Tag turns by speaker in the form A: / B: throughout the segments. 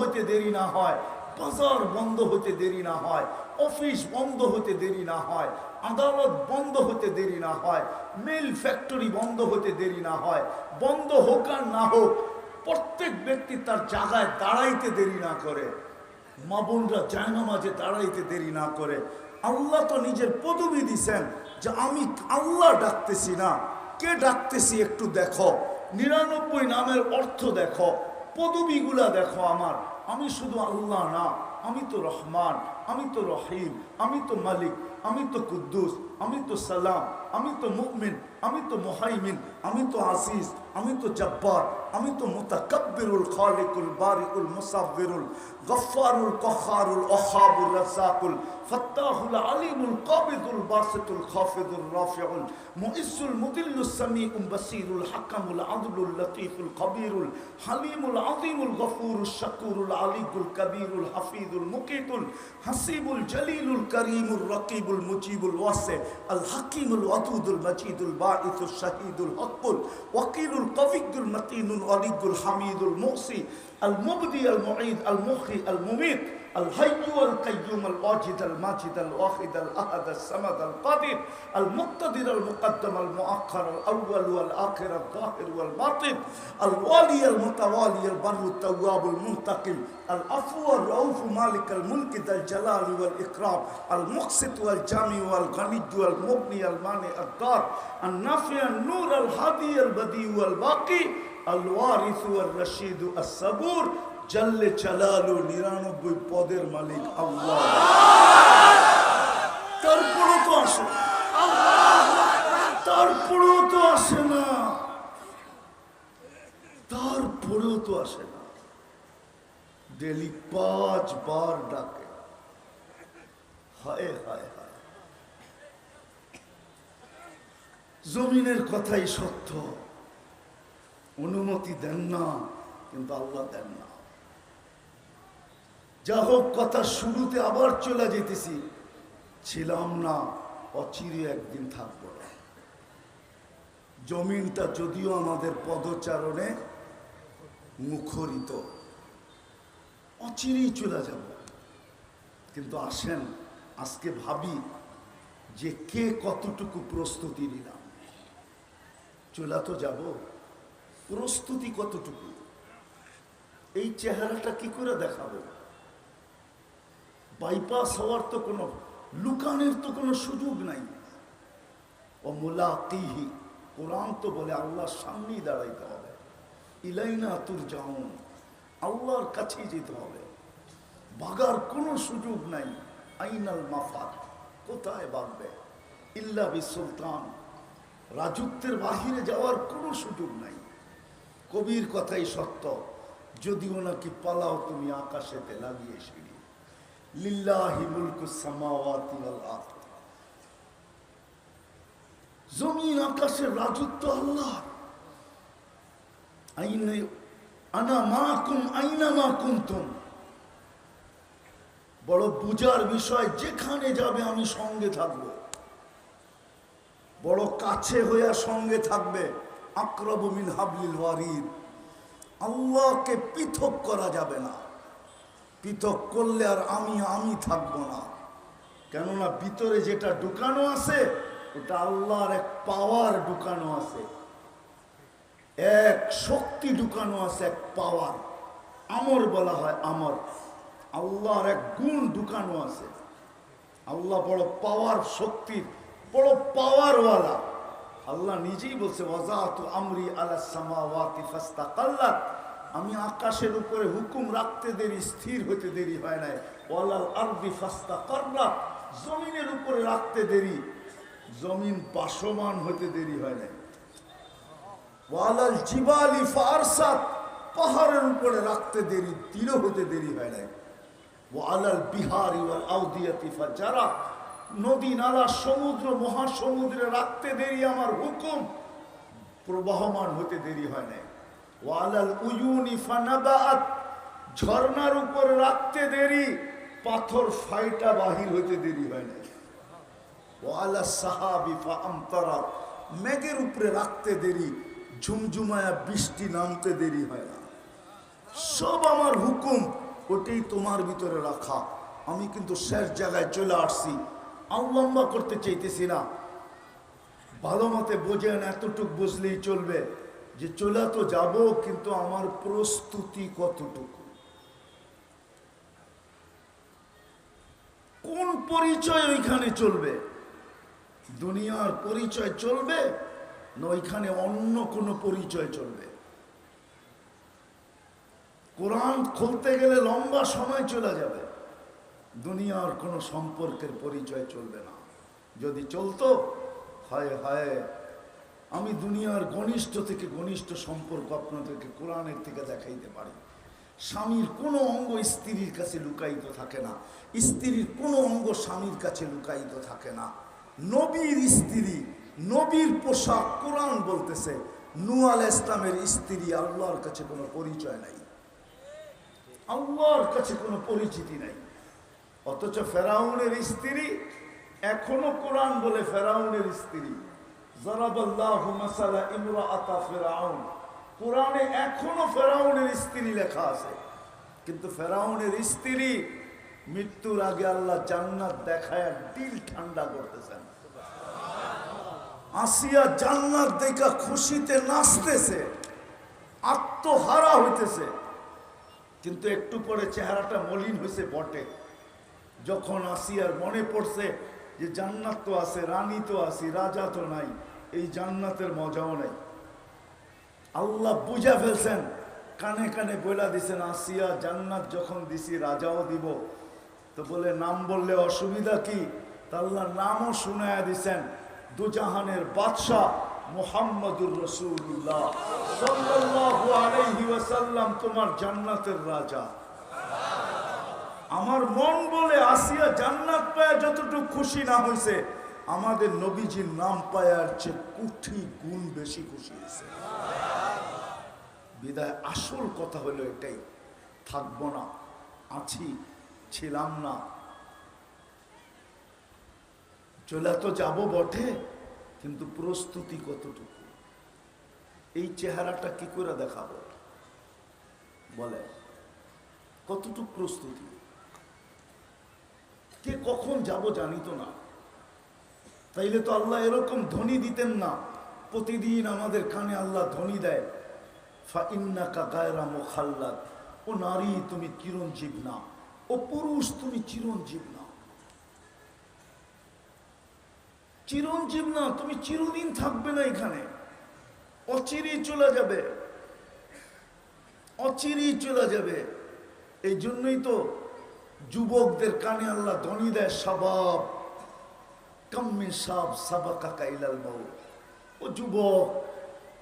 A: হতে দেরি না হয়, বাজার বন্ধ হতে দেরি না হয়, অফিস বন্ধ হতে দেরি না হয়, আদালত বন্ধ হতে দেরি না হয়, মিল ফ্যাক্টরি বন্ধ হতে দেরি না হয়, বন্ধ হোক আর না হোক, প্রত্যেক ব্যক্তি তার জায়গায় দাঁড়াইতে দেরি না করে। মা বোনরা জায়নামাজে দাঁড়াইতে দেরি না করে। আল্লাহ তো নিজের পদবি দিছেন যে আমি আল্লাহ ডাকতেছি না। কে ডাকতেছি একটু দেখো। নিরানব্বই নামের অর্থ দেখো। পদবিগুলা দেখো আমার। আমি শুধু আল্লাহ না, আমি তো রহমান, আমি তো রহিম, আমি তো মালিক, আমি তো কুদ্দুস, আমি তো সালাম, আমি তো মুকমিন আমি তো মোহাইমিন, আমি তো আসিস আমি তো জব্বার। আমি তো মুতাকাব্বিরুল খালিকুল বারিকুল মুসাব্বিরুল গফফারুল কখারুল ওহাবুর রাসাকুল ফাত্তাহুল আলিমুল কাবিদুল বাসিতুল খাফিদুল রাফিউল মুইসুল মুদিল্লুস সামিউল বাসিরুল হাকামুল আদলুল লতীফুল খবীরুল হালিমুল আযীমুল গফুরুল শাকুরুল আলিকুল কবীরুল হাফিজুল মুকিতুল হাসিবুল জলিলুল করিমুল রকিবুল মুজিবুল ওয়াসি আল হাকিমুল ওয়াদুদুল মজিদুল বাঈসুল শাহীদুল হকুল ওয়াকিলুল কবিদুল মতিনুল الغني الحميد المؤصي المبدي المعيد المخي المميت الحي والقيوم الواجد الماجد الواحد الأحد الصمد القادر المقتدر المقدم المؤخر الأول والآخر الظاهر والباطن الوالي المتوالي البر التواب المنتقم العفو الرؤوف مالك الملك ذا الجلال والإكرام المقسط والجامع والغني والمغني المانع الدار النافع النور الهادي البديع والباقي আসাবুর জাল্লে চালালু নিরানব্বই পদের মালিক তো আসে তারপরেও তো আসে না। তারপরেও তো আসে না। ডেলি ডাকে। জমিনের কথাই সত্য। অনুমতি দেন না, কিন্তু আল্লাহ দেন না। যা হোক কথা, শুরুতে আবার চলে যেতেছি। ছিলাম না, অচিরে একদিন থাকব না। জমিনটা যদিও আমাদের পদচারণে মুখরিত, অচিরেই চলে যাব। কিন্তু আসেন, আজকে ভাবি যে কে কতটুকু প্রস্তুতি নিলাম। চলে তো যাব। প্রস্তুতি কতটুকু? এই চেহারাটা কি করে দেখাবো? বাইপাস হওয়ার তো কোনো, লুকানের তো কোনো সুযোগ নাই। ও মুলাকিহি কোরআন তো বলে আল্লাহর সামনেই দাঁড়াইতে হবে। ইলাইনা তুর যাউন আল্লাহর কাছেই যেতে হবে। বাগার কোনো সুযোগ নাই। আইনাল মাফাত কোথায় বাগবে? ইল্লা বি সুলতান রাজত্বের বাহিরে যাওয়ার কোনো সুযোগ নাই। কবির কথাই সত্য। যদিও নাকি পালাও তুমি আকাশেতে লাগিয়ে সিঁড়ি। লিল্লাহি জমিন আকাশের রাজত্ব আল্লাহ আইনে আনা মাকুম আইনা মা কুনতুম। বড় বুজার বিষয়, যেখানে যাবে আমি সঙ্গে থাকব। বড় কাছে হইয়া সঙ্গে থাকবে। আক্রব মিন হাবলিল ওয়ারিদ। আল্লাহকে পৃথক করা যাবে না। পৃথক করলে আর আমি আমি থাকব না। কেননা ভিতরে যেটা ঢুকানো আছে, ওটা আল্লাহর এক পাওয়ার ঢুকানো আছে। এক শক্তি ঢুকানো আছে, এক পাওয়ার। আমর বলা হয় আমর। আল্লাহর এক গুণ ঢুকানো আছে। আল্লাহ বড় পাওয়ার শক্তির, বড় পাওয়ারওয়ালা। আল্লাহ নিজেই বলছে ওয়াজাতু আমরি আলা সামাওয়াতি ফাস্তাকাল্লাত। আমি আকাশের উপরে হুকুম রাখতে দেরি, স্থির হতে দেরি হয় নাই। ওয়ালাল আরদি ফাস্তাকাররাত। জমিনের উপরে রাখতে দেরি, জমিন বাসমান হতে দেরি হয় নাই। ওয়ালাল জিবালি ফারসাত পাহাড়ের উপরে রাখতে দেরি তীর হতে দেরি হয় নাই। ওয়ালাল বিহারি ওয়াল আউদিয়াতি ফাজারা। নদী, নালা, সমুদ্র, মহাসমুদ্রে রাখতে দেরি আমার হুকুম। প্রবাহমান হতে দেরি হয় নাই। ওয়ালাল উয়ুনি ঝর্ণার উপর রাখতে দেরি, পাথর ফাইটা বাহির হতে দেরি হয় নাই। ওয়ালা সাহাবি ফা আমতারা মেঘের উপরে রাখতে দেরি, ঝুমঝুমায়া বৃষ্টি নামতে দেরি হয় না। সব আমার হুকুম, ওটাই তোমার ভিতরে রাখা। আমি কিন্তু শেষ জায়গায় চলে আসছি। আল্লম্বা করতে চাইতেছি না। ভালো মতে বোঝেন এতটুক বুঝলেই চলবে। যে চলে তো যাব, কিন্তু আমার প্রস্তুতি কতটুকু? কোন পরিচয় ওইখানে চলবে? দুনিয়ার পরিচয় চলবে, না ওইখানে অন্য কোনো পরিচয় চলবে? কোরআন খুলতে গেলে লম্বা সময় চলে যাবে। দুনিয়ার কোনো সম্পর্কের পরিচয় চলবে না। যদি চলতো, হায় হায়, আমি দুনিয়ার ঘনিষ্ঠ থেকে ঘনিষ্ঠ সম্পর্ক আপনাদেরকে কোরআনের থেকে দেখাইতে পারি। স্বামীর কোনো অঙ্গ স্ত্রীর কাছে লুকায়িত থাকে না। স্ত্রীর কোনো অঙ্গ স্বামীর কাছে লুকায়িত থাকে না। নবীর স্ত্রী, নবীর পোশাক কোরআন বলতেছে নু আল ইসলামের স্ত্রী আল্লাহর কাছে কোনো পরিচয় নাই। আল্লাহর কাছে কোনো পরিচিতি নাই। অথচ ফেরাউনের স্ত্রী এখনও কোরআন বলে ফেরাউনের স্ত্রী। ইমরাআতা ফিরাউন। কোরআনে এখনও ফেরাউনের লেখা আছে। কিন্তু ফেরাউনের মৃত্যুর আগে আল্লাহ জান্নাত দেখায় ঠান্ডা আসিয়া জান্নাত দেখা খুশিতে নাচতেছে, আত্মহারা হইতেছে। কিন্তু একটু পরে চেহারাটা মলিন হয়েছে বটে। যখন আসিয়ার মনে পড়ছে যে জান্নাত তো আছে, রানী তো আছি, রাজা তো নাই, এই জান্নাতের মজাও নাই। আল্লাহ বুঝা ফেলছেন, কানে কানে বইলা দিছেন, আসিয়া জান্নাত যখন দিছি, রাজাও দিব। তো বলে, নাম বললে অসুবিধা কি? তা আল্লাহ নামও শুনায়া দিছেন, দুজাহানের বাদশাহ মুহাম্মদুর রসুল্লাহ তোমার জান্নাতের রাজা। আমার মন বলে আসিয়া জান্নাত পায় যতটুকু খুশি না হয়েছে আমাদের নবীজির নাম পায়ার চেয়ে কুঠি গুণ বেশি খুশি হয়েছে বিদায়, আসল কথা হলো এটাই, থাকব না, আছি, ছিলাম না। চলে তো যাব বটে, কিন্তু প্রস্তুতি কতটুকু? এই চেহারাটা কি করে দেখাবো? বলে, কতটুকু প্রস্তুতি? কে কখন যাব জানি তো না। তাইলে তো আল্লাহ এরকম ধ্বনি দিতেন না। প্রতিদিন আমাদের কানে আল্লাহ ধ্বনি দেয়। ও নারী, তুমি চিরঞ্জীব না। ও পুরুষ, তুমি চিরঞ্জীব না। চিরঞ্জীব না, তুমি চিরদিন থাকবে না এখানে। অচিরেই চলে যাবে। অচিরেই চলে যাবে। এই জন্যই তো যুবকদের কানে আল্লাহ ধ্বনি দেয়, সবাব, কাম্মে সাব সাবাকা কাইলাল বউ ও যুবক,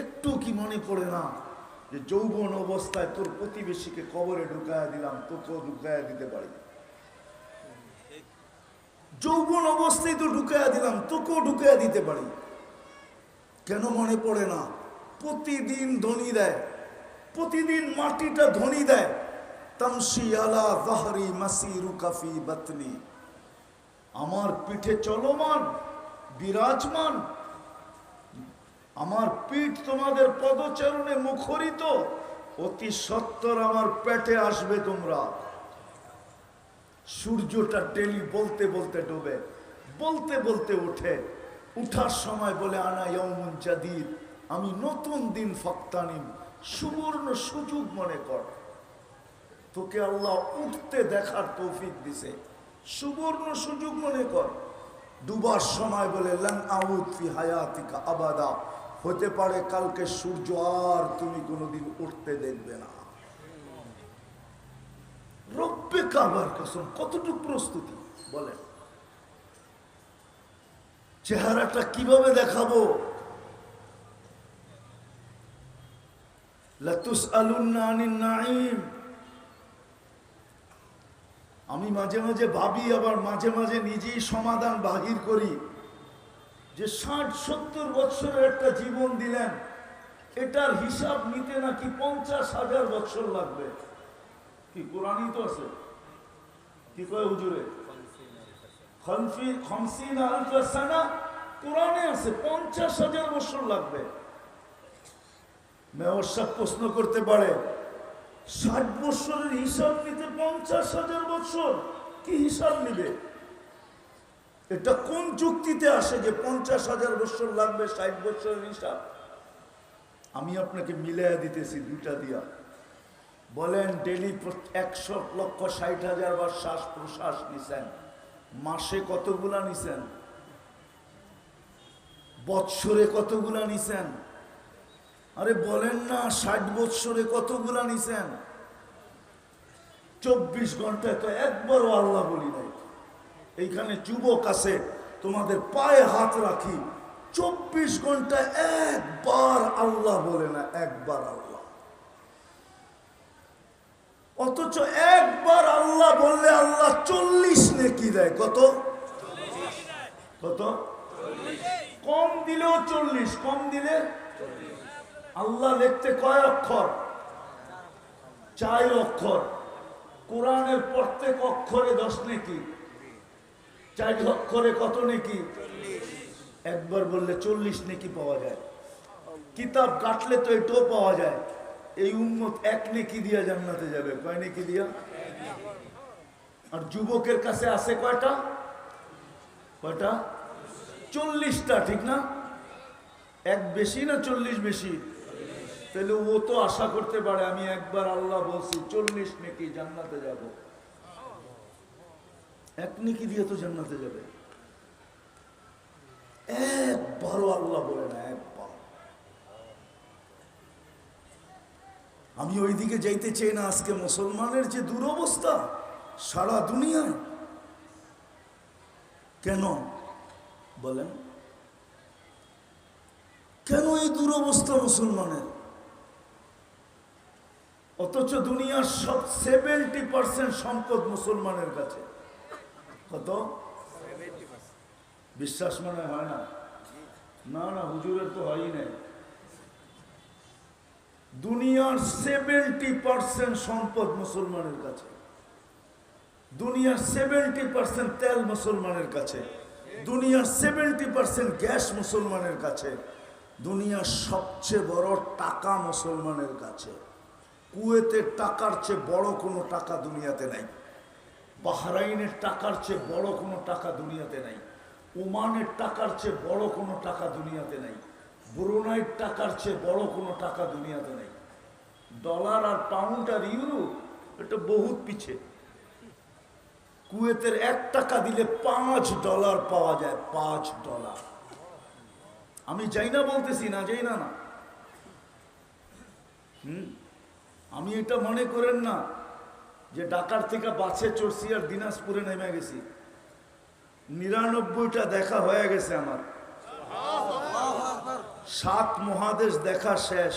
A: একটু কি মনে পড়ে না যে যৌবন অবস্থায় তোর প্রতিবেশীকে কবরে ঢুকায়া দিলাম, তোকেও ঢুকায়া দিতে পারি? যৌবন অবস্থায় তো ঢুকায়া দিলাম, তোকেও ঢুকায়া দিতে পারি? কেন মনে পড়ে না? প্রতিদিন ধনী দেয়, প্রতিদিন মাটিটা ধনী দেয়। বাতনি। আমার পিঠে চলমান, বিরাজমান। আমার পিঠ তোমাদের পদচরণে মুখরিত। অতি সত্তর আমার পেটে আসবে তোমরা। সূর্যটা ডেলি বলতে বলতে ডোবে, বলতে বলতে ওঠে। উঠার সময় বলে, আনা ইয়মুন জাদিদ, আমি নতুন দিন ফক্তানিম, সুবর্ণ সুযোগ মনে কর। তোকে আল্লাহ উঠতে দেখার তৌফিক দিছে। সুবর্ণ সুযোগ মনে কর। ডুবার সময় বলে হায়াতিকা আবাদা। হতে পারে কালকে সূর্য আর তুমি কোনোদিন উঠতে দেখবে না। রব্বে কাবার কসম, কতটুকু প্রস্তুতি? বলেন। চেহারাটা কীভাবে দেখাবো? লাতুস আলুন্না আনিন নাইম আমি মাঝে মাঝে ভাবি, আবার মাঝে মাঝে নিজেই সমাধান বাহির করি। যে ষাট, সত্তর বৎসরের একটা জীবন দিলেন, এটার হিসাব নিতে নাকি পঞ্চাশ হাজার বৎসর লাগবে। কি, কোরআনই তো আছে? কি কয় হুজুরে? কোরআনে আছে, পঞ্চাশ হাজার বছর লাগবে। মেয়র সাহেব প্রশ্ন করতে পারে ষাট বৎসরের হিসাব নিতে পঞ্চাশ হাজার বৎসর, কি হিসাব নিবে? এটা কোন যুক্তিতে আসে যে পঞ্চাশ হাজার বৎসর লাগবে ষাট বৎসরের হিসাব? আমি আপনাকে মিলাইয়া দিতেছি দুইটা দিয়া। বলেন, ডেলি একশো লক্ষ ষাট হাজার বার শ্বাস প্রশ্বাস নিছেন। মাসে কতগুলা নিছেন? বৎসরে কতগুলা নিছেন? আরে বলেন না, ষাট বৎসরে কতগুলা নিছেন? চব্বিশ ঘন্টায় তো একবারও আল্লাহ বলি নাই। এইখানে যুবক আছে, তোমাদের পায়ে হাত রাখি। চব্বিশ ঘন্টায় একবার আল্লাহ বলে না, একবার আল্লাহ। অথচ একবার আল্লাহ বললে আল্লাহ চল্লিশ নেকি দেয়। কত? কত? কম দিলেও চল্লিশ, কম দিলে আল্লাহ লিখতে কয় অক্ষর? চার অক্ষর। কোরআনের প্রত্যেক অক্ষরে দশ নেকি। চার অক্ষরে কত নেকি? একবার বললে চল্লিশ নেকি পাওয়া যায়। কিতাব কাটলে তো এটাও পাওয়া যায়। এই উম্মত এক নেকি দিয়া জান্নাতে যাবে। কয় নেকি দিয়া? আর যুবকের কাছে আছে কয়টা? কয়টা? চল্লিশটা, ঠিক না? এক বেশি না চল্লিশ বেশি? তাহলে ও তো আশা করতে পারে, আমি একবার আল্লাহ বলছি, চল্লিশ নেকি জান্নাতে যাব। এক নেকি দিয়ে তো জান্নাতে যাবে। একবারও আল্লাহ বলে না, একবার। আমি ওইদিকে যাইতে চাই না, আজকে মুসলমানের যে দুরবস্থা সারা দুনিয়ায়। কেন? বলেন। কেন এই দুরবস্থা মুসলমানের? অথচ দুনিয়ার সব সেভেন্টি পার্সেন্ট সম্পদ মুসলমানের কাছে। কত? বিশ্বাস মানে হয় না? না না, হুজুরের তো হয়ই নাই। দুনিয়ার সেভেন্টি পার্সেন্ট সম্পদ মুসলমানের কাছে। দুনিয়ার সেভেন্টি পার্সেন্ট তেল মুসলমানের কাছে। দুনিয়ার সেভেন্টি পার্সেন্ট গ্যাস মুসলমানের কাছে। দুনিয়ার সবচেয়ে বড় টাকা মুসলমানের কাছে। কুয়েতের টাকার চেয়ে বড় কোনো টাকা দুনিয়াতে নাই। বাহরাইনের টাকার চেয়ে বড় কোনো টাকা দুনিয়াতে নাই। ওমানের টাকার চেয়ে বড় কোনো টাকা দুনিয়াতে নাই। ব্রুনাইয়ের টাকার চেয়ে বড় কোনো টাকা দুনিয়াতে নেই। ডলার আর পাউন্ড আর ইউরো এটা বহুত পিছে। কুয়েতের এক টাকা দিলে পাঁচ ডলার পাওয়া যায়, পাঁচ ডলার। আমি যাই না বলতেছি, না যাই না না। হুম? আমি এটা মনে করেন না যে ঢাকার থেকে বাসে চড়ছি আর দিনাজপুরে নেমে গেছি। নিরানব্বইটা দেখা হয়ে গেছে আমার। সাত মহাদেশ দেখা শেষ।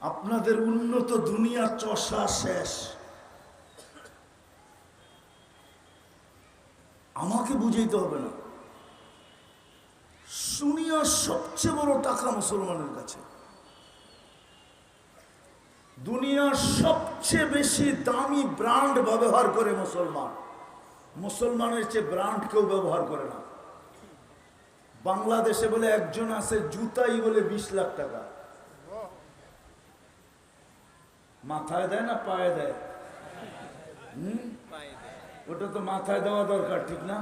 A: আপনাদের উন্নত দুনিয়া চষা শেষ। আমাকে বুঝাইতে হবে না। দুনিয়ার সবচেয়ে বড় টাকা মুসলমানের কাছে। দুনিয়ার সবচেয়ে বেশি দামি ব্র্যান্ড ব্যবহার করে মুসলমান। মুসলমানের চেয়ে ব্র্যান্ড কেউ ব্যবহার করে না। বাংলাদেশে বলে একজন আছে, জুতাই বলে বিশ লাখ টাকা। মাথায় দেয় না পায়ে দেয়? ওটা তো মাথায় দেওয়া দরকার, ঠিক না?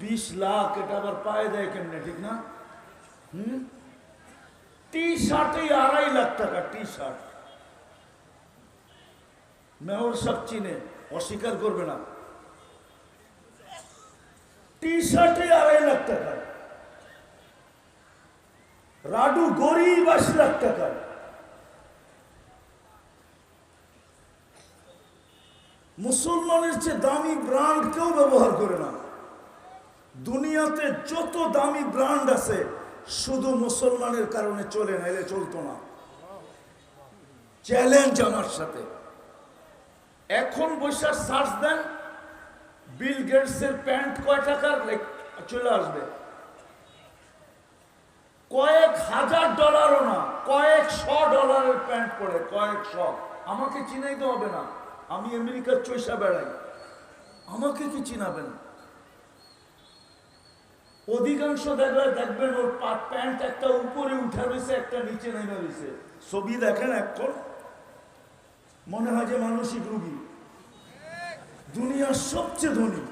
A: বিশ লাখ এটা আবার পায়ে দেয় কেমনে, ঠিক না? হুম? টি শার্টে আড়াই লাখ টাকা টি শার্ট মেয়র সব চিনে, অস্বীকার করবে না। টি শার্টে আড়াই লাখ টাকা। রাডু গরিব আশি লাখ টাকা। মুসলমানের চেয়ে দামি ব্র্যান্ড কেউ ব্যবহার করে না। দুনিয়াতে যত দামি ব্র্যান্ড আছে, শুধু মুসলমানের কারণে চলে না, এলে চলতো না। চ্যালেঞ্জ আমার সাথে। এখন বৈশাখ সার্চ দেন, বিল গেটসের প্যান্ট কয় টাকার চলে আসবে। কয়েক হাজার ডলারও না, কয়েক শ ডলারের প্যান্ট পরে, কয়েক শ। আমাকে চিনাইতে হবে না। আমি আমেরিকার চৈসা বেড়াই। আমাকে কি চিনাবেন? অধিকাংশ দেখবে দেখবেন ওর প্যান্ট একটা উপরে উঠে রয়েছে, একটা নিচে নেমে রয়েছে। ছবি দেখেন এখন। মনে হয় যে মানসিক রুগী। দুনিয়ার সবচেয়ে ধনী।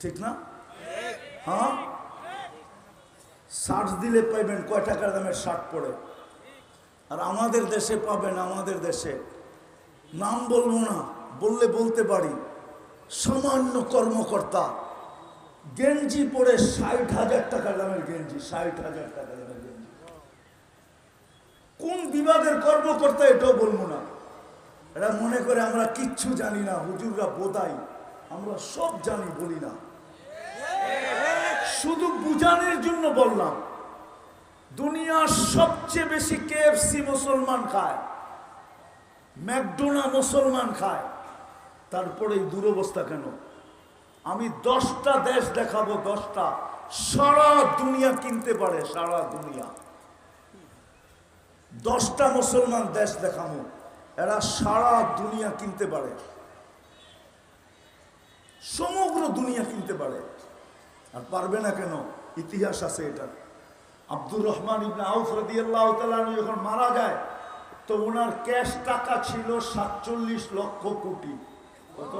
A: ঠিক না? হ্যাঁ? শার্ট দিলে পাইবেন, কয় টাকার দামের শার্ট পরে? আর আমাদের দেশে পাবেন, আমাদের দেশে। নাম বলব না, বললে বলতে পারি। সামান্য কর্মকর্তা। গেঞ্জি পরে ষাট হাজার টাকা দামের গেঞ্জি, ষাট হাজার টাকা দামের গেঞ্জি। কোন বিভাগের কর্মকর্তা এটাও বলব না। এরা মনে করে আমরা কিচ্ছু জানি না, হুজুররা বোধাই। আমরা সব জানি, বলি না। শুধু বুঝানোর জন্য বললাম, দুনিয়ার সবচেয়ে বেশি কেএফসি মুসলমান খায়, ম্যাকডোনা মুসলমান খায়, তারপরে এই দুরবস্থা কেন? আমি দশটা দেশ দেখাবো, দশটা। সারা দুনিয়া কিনতে পারে, সারা দুনিয়া। দশটা মুসলমান দেশ দেখাবো, এরা সারা দুনিয়া কিনতে পারে। সমগ্র দুনিয়া কিনতে পারে। আর পারবে না কেন? ইতিহাস আছে এটা। আব্দুর রহমান ইবনে আউফ রাদিয়াল্লাহু আনহু যখন মারা যায়, তো ওনার ক্যাশ টাকা ছিল সাতচল্লিশ লক্ষ কোটি। কত?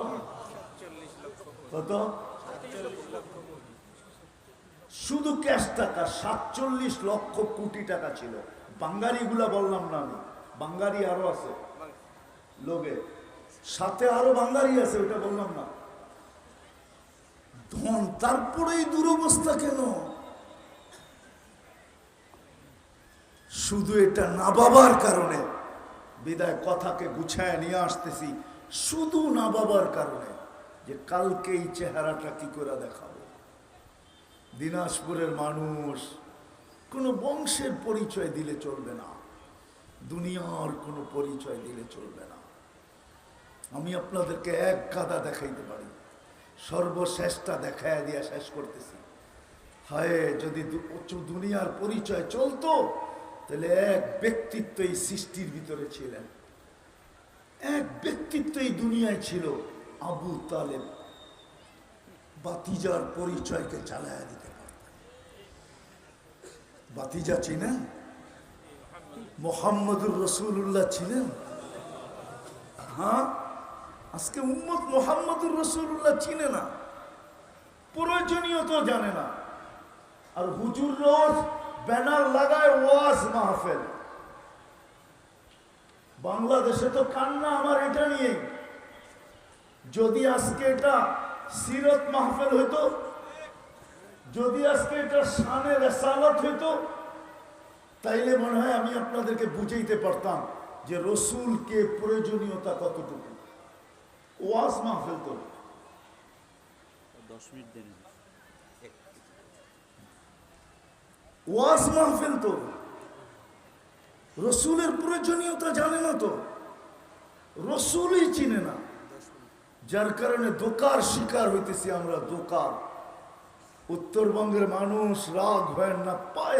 A: শুধু ক্যাশ টাকা, সাতচল্লিশ লক্ষ কোটি টাকা ছিল। বাঙ্গারিগুলা বললাম না আমি। বাঙ্গারি আরও আছে। লোকে। সাথে আরও বাঙ্গারি আছে ওটা বললাম না। ধন তারপরেই দুরবস্থা কেন? শুধু এটা না বাবার কারণে। বিদায়, কথাকে গুছায় নিয়ে আসতেছি। শুধু না বাবার কারণে। যে কালকে এই চেহারাটা কি করে দেখাবো? দিনাজপুরের মানুষ কোনো বংশের পরিচয় দিলে চলবে না। দুনিয়ার কোনো পরিচয় দিলে চলবে না। আমি আপনাদেরকে এক গাদা দেখাইতে পারি। সর্বশেষটা দেখায় দিয়া শেষ করতেছি। হায়, যদি দুনিয়ার পরিচয় চলতো, তাহলে এক ব্যক্তিত্ব এই সৃষ্টির ভিতরে ছিলেন। এক ব্যক্তিত্ব এই দুনিয়ায় ছিল। আবু তালেব বাতিজার পরিচয়কে চালায় দিতে পারতেন। বাতিজা চিনেন? মোহাম্মদুর রসুল্লাহ ছিলেন হ্যাঁ? আজকে উম্মত মোহাম্মদুর রসুল্লাহ চিনে না। প্রয়োজনীয় তো জানে না। আর হুজুর রোজ ব্যানার লাগায় ওয়াজ মাহফেল। বাংলাদেশে তো কান্না আমার এটা নিয়ে যদি আজকে এটা সিরত মাহফেল হইতো যদি আজকে এটা শানে রেসালত হইতো তাইলে মনে হয় আমি আপনাদেরকে বুঝাইতে পারতাম যে রসুলকে প্রয়োজনীয়তা কতটুকু। ওয়াজ মাহফিল তো।
B: দশ মিনিট দেরি
A: ওয়াজ মাহফিল তো। রসুলের প্রয়োজনীয়তা জানে না তো। রসুলই চিনে না। যার কারণে দোকার শিকার হইতেছি আমরা দোকার। উত্তরবঙ্গের মানুষ রাগ হয় না পায়